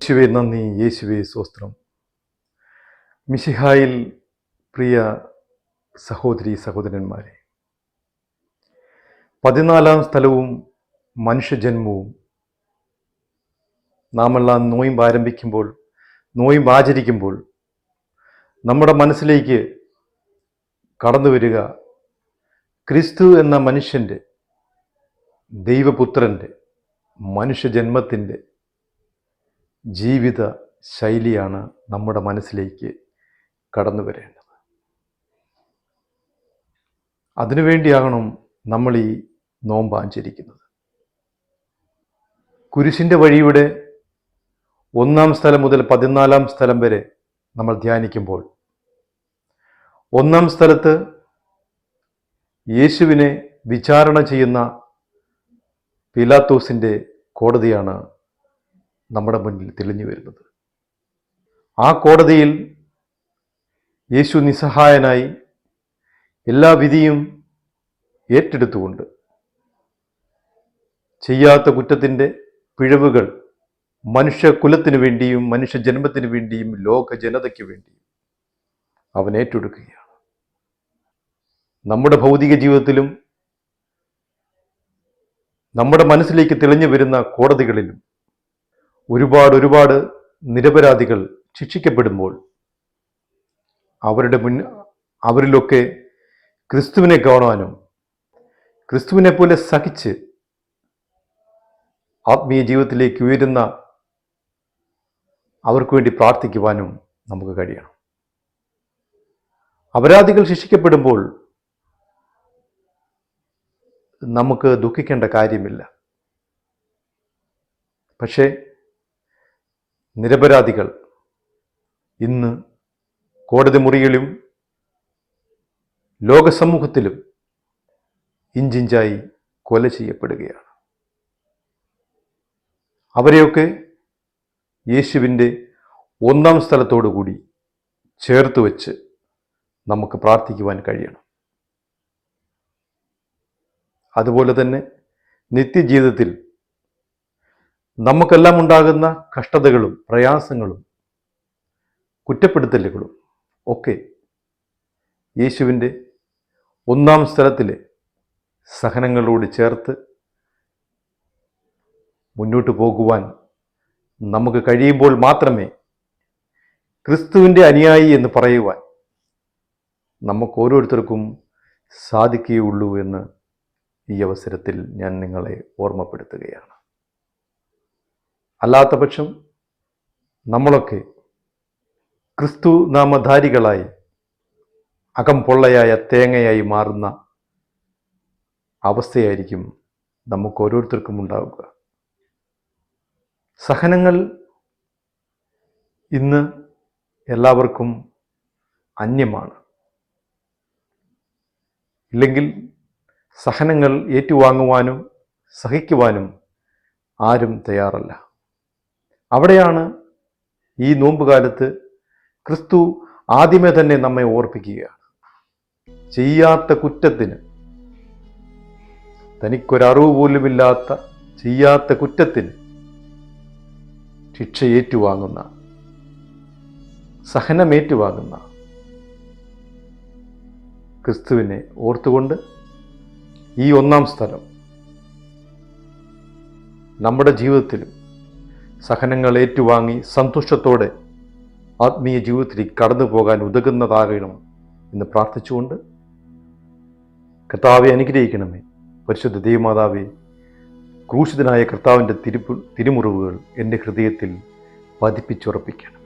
യേശുവെ നന്ദി യേശുവെ സ്വസ്ത്രം മിശിഹായിൽ പ്രിയ സഹോദരി സഹോദരന്മാരെ പതിനാലാം സ്ഥലവും മനുഷ്യജന്മവും. നാമെല്ലാം നോയിമ്പ് ആരംഭിക്കുമ്പോൾ നോയിമ്പ് ആചരിക്കുമ്പോൾ നമ്മുടെ മനസ്സിലേക്ക് കടന്നു വരിക. ക്രിസ്തു എന്ന മനുഷ്യന്റെ ദൈവപുത്രന്റെ മനുഷ്യജന്മത്തിന്റെ ജീവിത ശൈലിയാണ് നമ്മുടെ മനസ്സിലേക്ക് കടന്നു വരേണ്ടത്. അതിനുവേണ്ടിയാകണം നമ്മൾ ഈ നോമ്പ് ആചരിക്കുന്നത് കുരിശിന്റെ വഴിയുടെ ഒന്നാം സ്ഥലം മുതൽ പതിനാലാം സ്ഥലം വരെ നമ്മൾ ധ്യാനിക്കുമ്പോൾ ഒന്നാം സ്ഥലത്ത് യേശുവിനെ വിചാരണ ചെയ്യുന്ന പിലാത്തോസിന്റെ കോടതിയാണ് നമ്മുടെ മുന്നിൽ തെളിഞ്ഞു വരുന്നത്. ആ കോടതിയിൽ യേശു നിസ്സഹായനായി എല്ലാ വിധിയും ഏറ്റെടുത്തുകൊണ്ട് ചെയ്യാത്ത കുറ്റത്തിന്റെ പിഴവുകൾ മനുഷ്യകുലത്തിനു വേണ്ടിയും മനുഷ്യജന്മത്തിനു വേണ്ടിയും ലോക ജനതയ്ക്ക് വേണ്ടിയും അവൻ ഏറ്റെടുക്കുകയാണ്. നമ്മുടെ ഭൗതിക ജീവിതത്തിലും നമ്മുടെ മനസ്സിലേക്ക് തെളിഞ്ഞു വരുന്ന കോടതികളിലും ഒരുപാട് ഒരുപാട് നിരപരാധികൾ ശിക്ഷിക്കപ്പെടുമ്പോൾ അവരുടെ മുൻ അവരിലൊക്കെ ക്രിസ്തുവിനെ കാണുവാനും ക്രിസ്തുവിനെ പോലെ സഹിച്ച് ആത്മീയ ജീവിതത്തിലേക്ക് ഉയരുന്ന അവർക്ക് വേണ്ടി പ്രാർത്ഥിക്കുവാനും നമുക്ക് കഴിയണം. അപരാധികൾ ശിക്ഷിക്കപ്പെടുമ്പോൾ നമുക്ക് ദുഃഖിക്കേണ്ട കാര്യമില്ല. പക്ഷേ നിരപരാധികൾ ഇന്ന് കോടതി മുറികളിലും ലോകസമൂഹത്തിലും ഇഞ്ചിഞ്ചായി കൊല ചെയ്യപ്പെടുകയാണ്. അവരെയൊക്കെ യേശുവിന്റെ ഒന്നാം സ്ഥലത്തോടു കൂടി ചേർത്ത് വെച്ച് നമുക്ക് പ്രാർത്ഥിക്കുവാൻ കഴിയണം. അതുപോലെ തന്നെ നിത്യജീവിതത്തിൽ നമുക്കെല്ലാം ഉണ്ടാകുന്ന കഷ്ടതകളും പ്രയാസങ്ങളും കുറ്റപ്പെടുത്തലുകളും ഒക്കെ യേശുവിന്റെ ഒന്നാം സ്ഥലത്തിലെ സഹനങ്ങളോട് ചേർത്ത് മുന്നോട്ട് പോകുവാൻ നമുക്ക് കഴിയുമ്പോൾ മാത്രമേ ക്രിസ്തുവിന്റെ അനുയായി എന്ന് പറയുവാൻ നമുക്ക് ഓരോരുത്തർക്കും സാധിക്കുകയുള്ളൂ എന്ന് ഈ അവസരത്തിൽ ഞാൻ നിങ്ങളെ ഓർമ്മപ്പെടുത്തുകയാണ്. അല്ലാത്ത പക്ഷം നമ്മളൊക്കെ ക്രിസ്തു നാമധാരികളായി അകം പൊള്ളയായ തേങ്ങയായി മാറുന്ന അവസ്ഥയായിരിക്കും നമുക്ക് ഓരോരുത്തർക്കും ഉണ്ടാവുക. സഹനങ്ങൾ ഇന്ന് എല്ലാവർക്കും അന്യമാണ്. ഇല്ലെങ്കിൽ സഹനങ്ങൾ ഏറ്റുവാങ്ങുവാനും സഹിക്കുവാനും ആരും തയ്യാറല്ല. അവിടെയാണ് ഈ നോമ്പുകാലത്ത് ക്രിസ്തു ആദ്യമേ തന്നെ നമ്മെ ഓർപ്പിക്കുകയാണ്. ചെയ്യാത്ത കുറ്റത്തിന് തനിക്കൊരറിവ് പോലുമില്ലാത്ത ചെയ്യാത്ത കുറ്റത്തിന് ശിക്ഷ ഏറ്റുവാങ്ങുന്ന സഹനമേറ്റുവാങ്ങുന്ന ക്രിസ്തുവിനെ ഓർത്തുകൊണ്ട് ഈ ഒന്നാം സ്ഥലം നമ്മുടെ ജീവിതത്തിലും സഹനങ്ങൾ ഏറ്റുവാങ്ങി സന്തുഷ്ടത്തോടെ ആത്മീയ ജീവിതത്തിലേക്ക് കടന്നു പോകാൻ ഉതകുന്നതാകണം എന്ന് പ്രാർത്ഥിച്ചുകൊണ്ട് കർത്താവെ അനുഗ്രഹിക്കണമേ. പരിശുദ്ധ ദേവമാതാവെ ക്രൂശിതനായ കർത്താവിന്റെ തിരുപ്പു തിരുമുറിവുകൾ എന്റെ ഹൃദയത്തിൽ പതിപ്പിച്ചുറപ്പിക്കണം.